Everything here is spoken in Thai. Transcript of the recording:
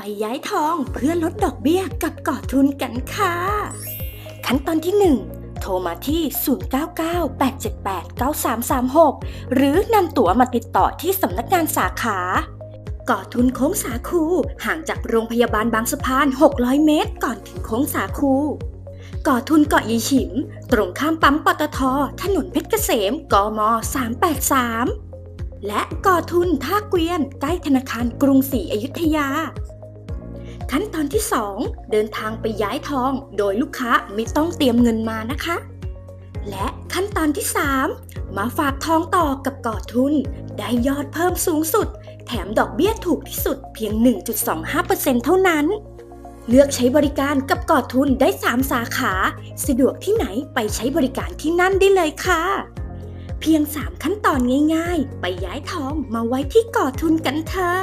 ไปย้ายทองเพื่อลดดอกเบี้ยกับก่อทุนกันค่ะ ขั้นตอนที่ 1 โทรมาที่ 0998789336 หรือนำตั๋วมาติดต่อที่สำนักงานสาขาก่อทุนโค้งสาคูห่างจากโรงพยาบาลบางสะพาน 600 เมตร ก่อนถึงโค้งสาคูก่อทุนเกาะยีฉิม ตรงข้ามปั๊มปตท ถนนเพชรเกษม กม 383 และก่อทุนท่าเกวียน ใกล้ธนาคารกรุงศรีอยุธยา ขั้นตอนที่ 2 เดินทางไปย้ายทอง โดยลูกค้าไม่ต้องเตรียมเงินมานะคะ และขั้นตอนที่ 3 มาฝากทองต่อกับก่อทุน ได้ยอดเพิ่มสูงสุด แถมดอกเบี้ยถูกที่สุดเพียง 1.25%เท่านั้น เลือกใช้บริการกับก่อทุนได้ 3 สาขา สะดวกที่ไหนไปใช้บริการที่นั่นได้เลยค่ะ เพียง 3 ขั้นตอนง่าย ๆ ไปย้ายทองมาไว้ที่ก่อทุนกันเถอะ